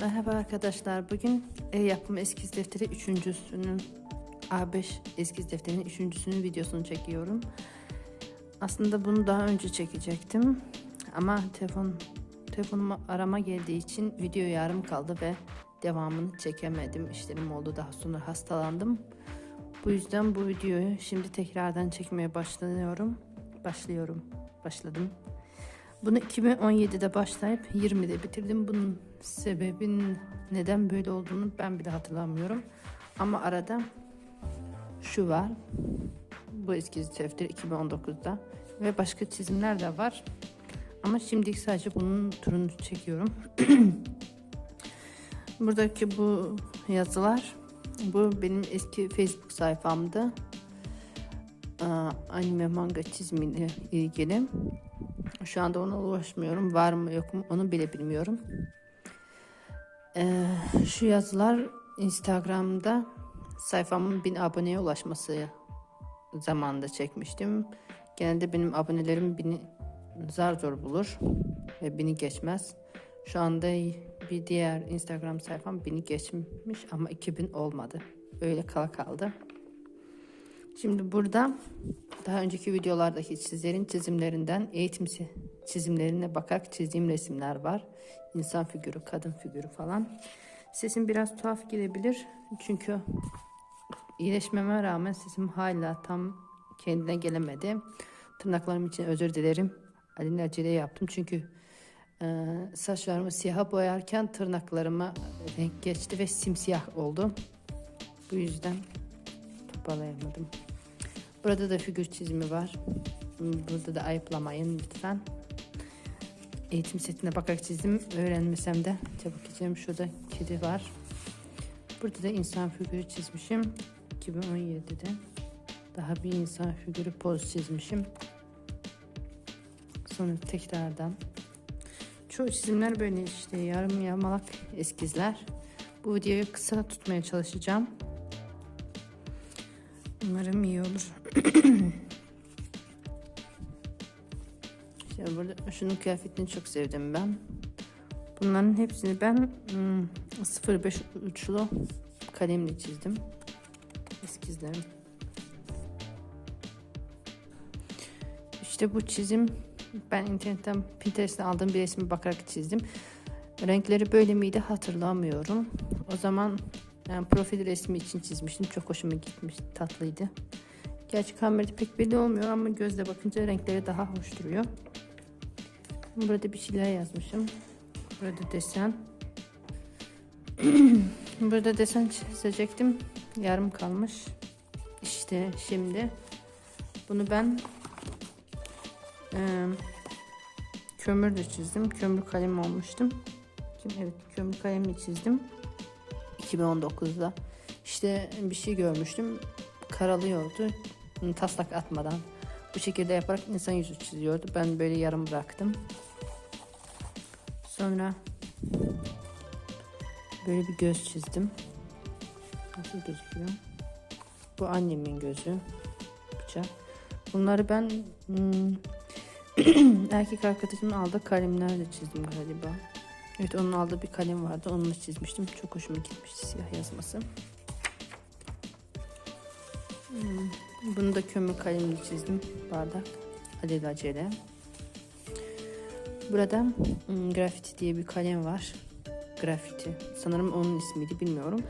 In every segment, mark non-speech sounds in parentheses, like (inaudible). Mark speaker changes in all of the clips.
Speaker 1: Merhaba arkadaşlar. Bugün el yapımı eskiz defteri üçüncüsünün A5 eskiz defterinin üçüncüsünün videosunu çekiyorum. Aslında bunu daha önce çekecektim. Ama telefon telefonuma arama geldiği için video yarım kaldı ve devamını çekemedim. İşlerim oldu daha sonra hastalandım. Bu yüzden bu videoyu şimdi tekrardan çekmeye başlıyorum. Başlıyorum. Başladım. Bunu 2017'de başlayıp 20'de bitirdim. Bunun sebebin neden böyle olduğunu ben bile hatırlamıyorum. Ama arada şu var. Bu eskiz defteri 2019'da ve başka çizimler de var. Ama şimdilik sadece bunun turunu çekiyorum. (clears throat) Buradaki bu yazılar bu benim eski Facebook sayfamdı. Aa, Anime manga çizimiyle ilgili. Şu anda ona ulaşmıyorum. Var mı yok mu onu bile bilmiyorum. Ee, şu yazılar Instagram'da sayfamın bin aboneye ulaşması zamanında çekmiştim. Genelde benim abonelerim bini zar zor bulur ve bini geçmez. Şu anda bir diğer Instagram sayfam bini geçmiş ama 2000 olmadı. Öyle kala kaldı. Şimdi burada daha önceki videolardaki sizlerin çizimlerinden eğitim çizimlerine bakarak çizdiğim resimler var. İnsan figürü, kadın figürü falan. Sesim biraz tuhaf gelebilir. Çünkü iyileşmeme rağmen sesim hala tam kendine gelemedi. Tırnaklarım için özür dilerim. Aline acele yaptım çünkü e, saçlarımı siyaha boyarken tırnaklarıma renk geçti ve simsiyah oldu. Bu yüzden toparlayamadım. Burada da figür çizimi var. Burada da ayıplamayın lütfen. Eğitim setine bakarak çizdim. Öğrenmesem de çabuk geçelim. Şurada kedi var. Burada da insan figürü çizmişim. 2017'de. Daha bir insan figürü poz çizmişim. Sonra tekrardan. Çoğu çizimler böyle işte yarım yamalak eskizler. Bu videoyu kısa tutmaya çalışacağım. Umarım iyi olur. işte burada şunun kıyafetini çok sevdim ben. Bunların hepsini ben hmm, 05 uçlu kalemle çizdim. Eskizlerim. İşte bu çizim ben internetten Pinterest'ten aldığım bir resmi bakarak çizdim. Renkleri böyle miydi hatırlamıyorum. O zaman yani profil resmi için çizmiştim. Çok hoşuma gitmiş. Tatlıydı. Gerçi kamerada pek belli olmuyor ama gözle bakınca renkleri daha hoş duruyor. Burada bir şeyler yazmışım. Burada desen. (clears throat) Burada desen çizecektim. Yarım kalmış. İşte şimdi bunu ben e, kömürle çizdim. Kömür kalem almıştım. Şimdi evet kömür kalemle çizdim. 2019'da. İşte bir şey görmüştüm. Karalıyordu. Taslak atmadan. Bu şekilde yaparak insan yüzü çiziyordu. Ben böyle yarım bıraktım. Sonra böyle bir göz çizdim. Nasıl gözüküyor? Bu annemin gözü. Bıçak. Bunları ben hmm, (clears throat) erkek arkadaşımın aldığı kalemlerle çizdim galiba. Evet onun aldığı bir kalem vardı. Onunla çizmiştim. Çok hoşuma gitmişti siyah yazması. Hmm, Bunu da kömür kalemle çizdim. Bardak. Alelacele. Burada hmm, grafiti diye bir kalem var. Grafiti. Sanırım onun ismiydi bilmiyorum.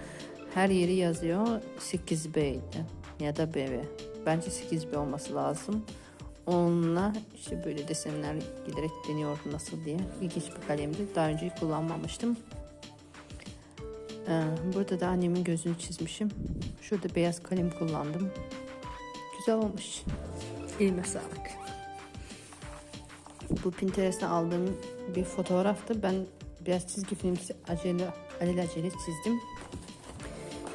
Speaker 1: Her yeri yazıyor 8B ya da BB. Bence 8B olması lazım. Onunla işte böyle desenler giderek deniyordum nasıl diye. İlginç bir kalemdi. Daha önce kullanmamıştım. Ee, burada da annemin gözünü çizmişim. Şurada beyaz kalem kullandım. Güzel olmuş. Elime sağlık. Bu Pinterest'ten aldığım bir fotoğraftı. Ben biraz çizgi film acele, acele acele çizdim.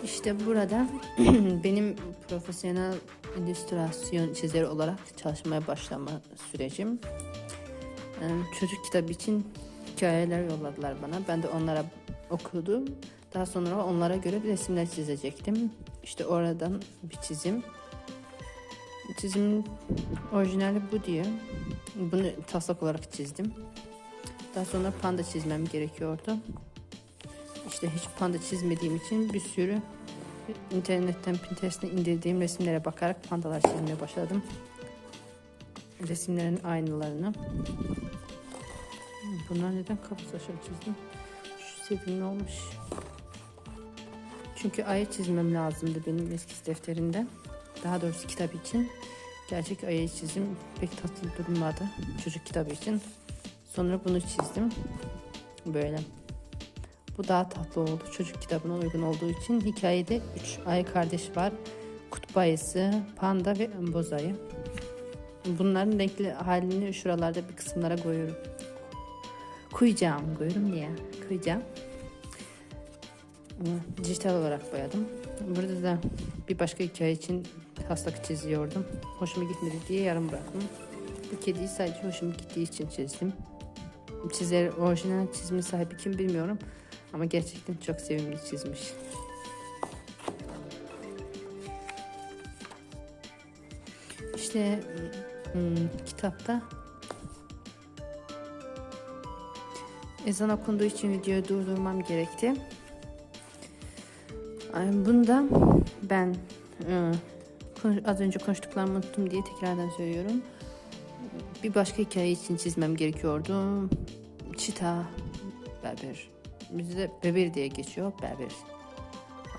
Speaker 1: İşte burada (clears throat) benim profesyonel illüstrasyon çizeri olarak çalışmaya başlama sürecim. Yani çocuk kitabı için hikayeler yolladılar bana. Ben de onlara okudum. Daha sonra onlara göre bir resimler çizecektim. İşte oradan bir çizim. Çizimin orijinali bu diye. Bunu taslak olarak çizdim. Daha sonra panda çizmem gerekiyordu. işte hiç panda çizmediğim için bir sürü internetten Pinterest'ten indirdiğim resimlere bakarak pandalar çizmeye başladım. Resimlerin aynılarını. Bunlar neden kapı saçını çizdim? Şu sevimli olmuş. Çünkü ayı çizmem lazımdı benim eski defterimden. Daha doğrusu kitap için. Gerçek ayı çizim pek tatlı durmadı çocuk kitabı için. Sonra bunu çizdim. Böyle. Bu daha tatlı oldu. Çocuk kitabına uygun olduğu için hikayede 3 ayı kardeş var. Kutup ayısı, panda ve boz ayı. Bunların renkli halini şuralarda bir kısımlara koyuyorum. Koyacağım, koyuyorum diye. Koyacağım. Dijital olarak boyadım. Burada da bir başka hikaye için taslak çiziyordum. Hoşuma gitmedi diye yarım bıraktım. Bu kediyi sadece hoşuma gittiği için çizdim. Çizer, orijinal çizimi sahibi kim bilmiyorum. Ama gerçekten çok sevimli çizmiş. İşte hmm, kitapta ezan okunduğu için videoyu durdurmam gerekti. Bunda ben konuş- az önce konuştuklarımı unuttum diye tekrardan söylüyorum. Bir başka hikaye için çizmem gerekiyordu. Çita, berber. Bizde beber diye geçiyor, berber.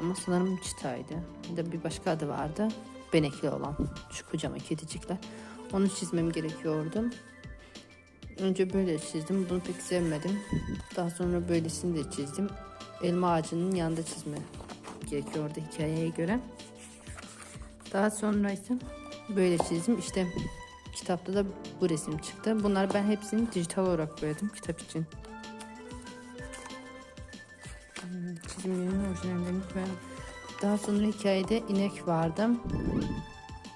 Speaker 1: Ama sanırım çitaydı. Bir de bir başka adı vardı. Benekli olan, şu kocaman kedicikler. Onu çizmem gerekiyordu. Önce böyle çizdim. Bunu pek sevmedim. Daha sonra böylesini de çizdim. Elma ağacının yanında çizme gerekiyordu hikayeye göre. Daha sonra ise böyle çizdim. İşte kitapta da bu resim çıktı. Bunlar ben hepsini dijital olarak boyadım kitap için. Çizimlerin orijinallerini koyalım. Daha sonra hikayede inek vardı.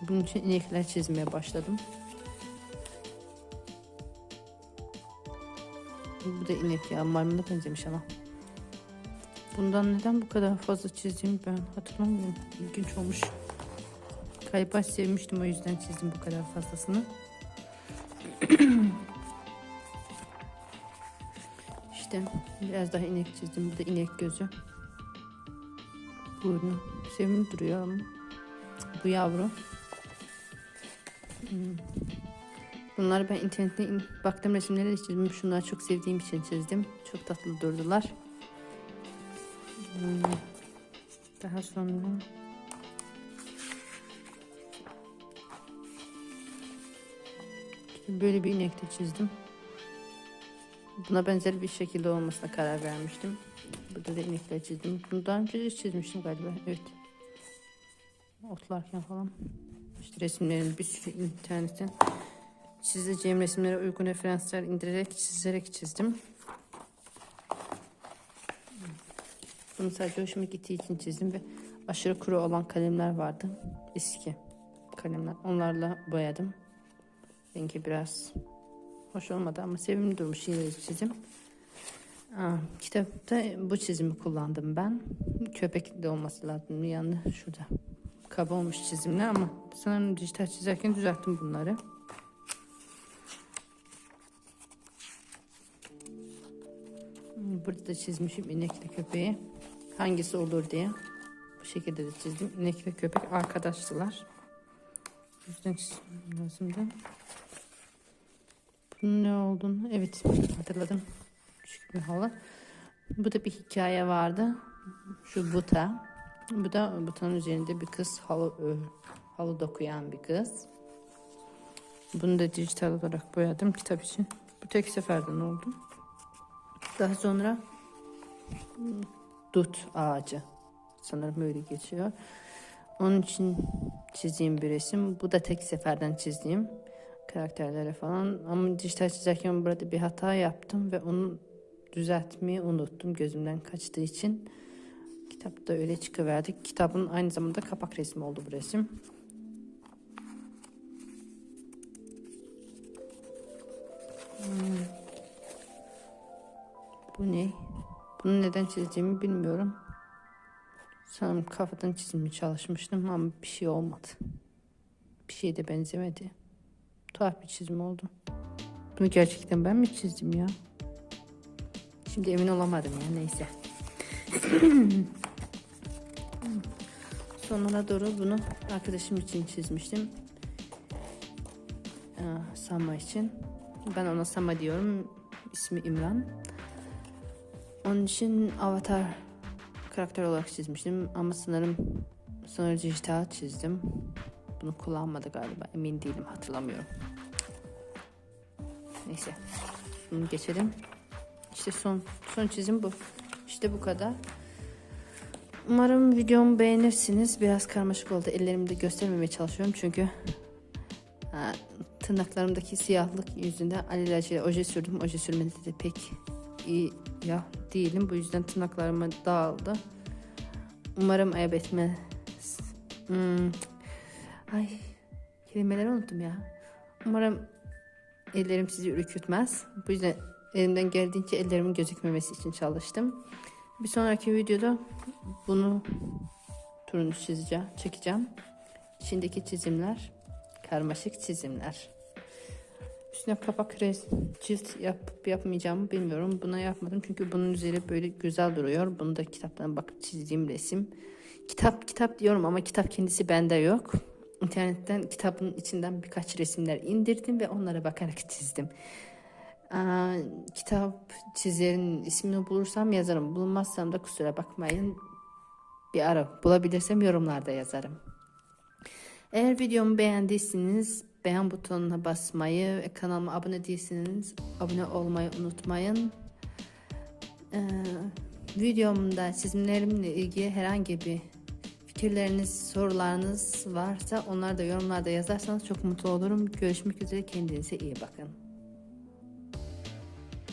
Speaker 1: Bunun için inekler çizmeye başladım. Bu da inek ya maymuna benzemiş ama. Bundan neden bu kadar fazla çizdiğimi ben hatırlamıyorum. İlginç olmuş. Galiba sevmiştim o yüzden çizdim bu kadar fazlasını. işte biraz daha inek çizdim. Bu da inek gözü. Burnu. Sevimli duruyor. Bu yavru. Hmm. Bunları ben internette in- baktım resimlere çizdim. Şunları çok sevdiğim için çizdim. Çok tatlı durdular. Hmm. Daha sonra böyle bir inek de çizdim. Buna benzer bir şekilde olmasına karar vermiştim. Burada da inekler çizdim. Bunu daha önce de çizmiştim galiba. Evet. Otlarken falan. İşte resimlerin bir sürü internetten çizeceğim resimlere uygun referanslar indirerek çizerek çizdim. Bunu sadece hoşuma gittiği için çizdim ve aşırı kuru olan kalemler vardı. Eski kalemler. Onlarla boyadım. Rengi biraz hoş olmadı ama sevimli durmuş yine çizim. Aa, kitapta bu çizimi kullandım ben. Köpek de olması lazım. Yani şurada. Kaba olmuş çizimler ama sanırım dijital çizerken düzelttim bunları. Burada da çizmişim inekle köpeği. Hangisi olur diye. Bu şekilde de çizdim. İnek ve köpek arkadaştılar. Yüzden çizmem lazımdı. Bunun ne olduğunu evet hatırladım. Küçük bir halı. Bu da bir hikaye vardı. Şu buta. Bu da butanın üzerinde bir kız halı halı dokuyan bir kız. Bunu da dijital olarak boyadım kitap için. Bu tek seferden oldu. Daha sonra dut ağacı. Sanırım öyle geçiyor. Onun için çizdiğim bir resim. Bu da tek seferden çizdiğim karakterlere falan. Ama dijital çizerken burada bir hata yaptım ve onu düzeltmeyi unuttum gözümden kaçtığı için. Kitapta öyle çıkıverdik. Kitabın aynı zamanda kapak resmi oldu bu resim. Hmm. Bu ne? Bunu neden çizdiğimi bilmiyorum. Sanırım kafadan çizmeye çalışmıştım ama bir şey olmadı. Bir şeye de benzemedi. Tuhaf bir çizim oldu. Bunu gerçekten ben mi çizdim ya? Şimdi emin olamadım ya neyse. (clears throat) Sonlara doğru bunu arkadaşım için çizmiştim. Aa, Sama için. Ben ona Sama diyorum. İsmi İmran. Onun için avatar karakter olarak çizmiştim ama sanırım sonra dijital çizdim. Bunu kullanmadı galiba. Emin değilim. Hatırlamıyorum. Neyse. Bunu geçelim. İşte son son çizim bu. İşte bu kadar. Umarım videomu beğenirsiniz. Biraz karmaşık oldu. Ellerimi de göstermemeye çalışıyorum çünkü tırnaklarımdaki siyahlık yüzünden alelacele oje sürdüm. Oje sürmede de pek iyi ya değilim. Bu yüzden tırnaklarıma dağıldı. Umarım ayıp etmez. Hmm. Ay kelimeleri unuttum ya. Umarım ellerim sizi ürkütmez. Bu yüzden elimden geldiğince ellerimin gözükmemesi için çalıştım. Bir sonraki videoda bunu turunu çizeceğim, çekeceğim. İçindeki çizimler, karmaşık çizimler. Üstüne kapak res- cilt yapıp yapmayacağımı bilmiyorum. Buna yapmadım çünkü bunun üzeri böyle güzel duruyor. Bunu da kitaptan bakıp çizdiğim resim. Kitap kitap diyorum ama kitap kendisi bende yok. İnternetten kitabın içinden birkaç resimler indirdim ve onlara bakarak çizdim. Aa, kitap çizerin ismini bulursam yazarım. Bulunmazsam da kusura bakmayın. Bir ara bulabilirsem yorumlarda yazarım. Eğer videomu beğendiyseniz beğen butonuna basmayı ve kanalıma abone değilseniz abone olmayı unutmayın. Ee, videomda çizimlerimle ilgili herhangi bir fikirleriniz, sorularınız varsa onları da yorumlarda yazarsanız çok mutlu olurum. Görüşmek üzere kendinize iyi bakın.